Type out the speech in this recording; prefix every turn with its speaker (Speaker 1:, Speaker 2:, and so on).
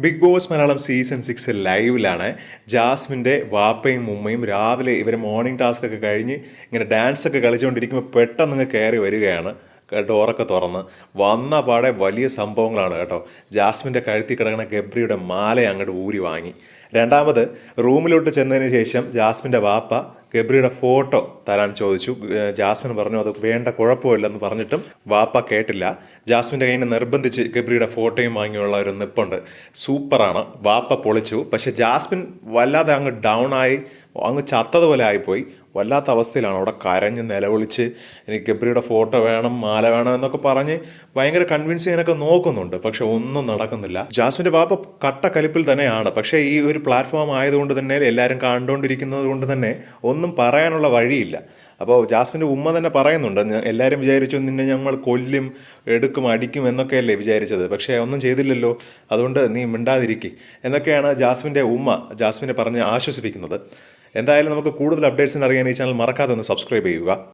Speaker 1: Big boss Malayalam season six ലൈവിലാണ്. ജാസ്മിന്റെ വാപ്പയും ഉമ്മയും രാവിലെ ഇവർ മോർണിംഗ് ടാസ്ക് ഒക്കെ കഴിഞ്ഞ് ഇങ്ങനെ ഡാൻസ് ഒക്കെ കളിച്ചുകൊണ്ടിരിക്കുമ്പോൾ പെട്ടെന്ന് കയറി വരികയാണ്. ഡോറൊക്കെ തുറന്ന്. വന്ന പാടെ വലിയ സംഭവങ്ങളാണ് കേട്ടോ. ജാസ്മിന്റെ കഴുത്തി കിടക്കുന്ന ഗബ്രിയുടെ മാല അങ്ങോട്ട് ഊരി വാങ്ങി. രണ്ടാമത് റൂമിലോട്ട് ചെന്നതിന് ശേഷം ജാസ്മിന്റെ വാപ്പ ഗബ്രിയുടെ ഫോട്ടോ തരാൻ ചോദിച്ചു. ജാസ്മിൻ പറഞ്ഞു അത് വേണ്ട കുഴപ്പമില്ലെന്ന് പറഞ്ഞിട്ടും വാപ്പ കേട്ടില്ല. ജാസ്മിന്റെ കയ്യിൽ നിന്ന് നിർബന്ധിച്ച് ഗബ്രിയുടെ ഫോട്ടോയും വാങ്ങിയുള്ള ഒരു നിപ്പുണ്ട്. സൂപ്പറാണ്. വാപ്പ പൊളിച്ചു. പക്ഷേ ജാസ്മിൻ വല്ലാതെ അങ്ങ് ഡൗൺ ആയി അങ്ങ് ചത്തതുപോലെ ആയിപ്പോയി. വല്ലാത്ത അവസ്ഥയിലാണ്. അവിടെ കരഞ്ഞ് നിലവിളിച്ച് എനിക്ക് ഗബ്രിയുടെ ഫോട്ടോ വേണം മാല വേണം എന്നൊക്കെ പറഞ്ഞ് ഭയങ്കര കൺവിൻസ് ചെയ്യാനൊക്കെ നോക്കുന്നുണ്ട്. പക്ഷെ ഒന്നും നടക്കുന്നില്ല. ജാസ്മിന്റെ വാപ്പ കട്ട കലിപ്പിൽ തന്നെയാണ്. പക്ഷേ ഈ ഒരു പ്ലാറ്റ്ഫോം ആയതുകൊണ്ട് തന്നെ എല്ലാവരും കണ്ടുകൊണ്ടിരിക്കുന്നത് കൊണ്ട് തന്നെ ഒന്നും പറയാനുള്ള വഴിയില്ല. അപ്പോൾ ജാസ്മിന്റെ ഉമ്മ തന്നെ പറയുന്നുണ്ട് "ഞ- എല്ലാവരും വിചാരിച്ചു നിന്നെ ഞങ്ങൾ കൊല്ലും എടുക്കും അടിക്കും എന്നൊക്കെയല്ലേ വിചാരിച്ചത്. പക്ഷേ ഒന്നും ചെയ്തില്ലല്ലോ. അതുകൊണ്ട് നീ മിണ്ടാതിരിക്കും. എന്നൊക്കെയാണ് ജാസ്മിന്റെ ഉമ്മ ജാസ്മിനെ പറഞ്ഞ് ആശ്വസിപ്പിക്കുന്നത്. എന്തായാലും നമുക്ക് കൂടുതൽ അപ്ഡേറ്റ്സിന് അറിയാൻ ഈ ചാനൽ മറക്കാതെ ഒന്ന് സബ്സ്ക്രൈബ് ചെയ്യുക.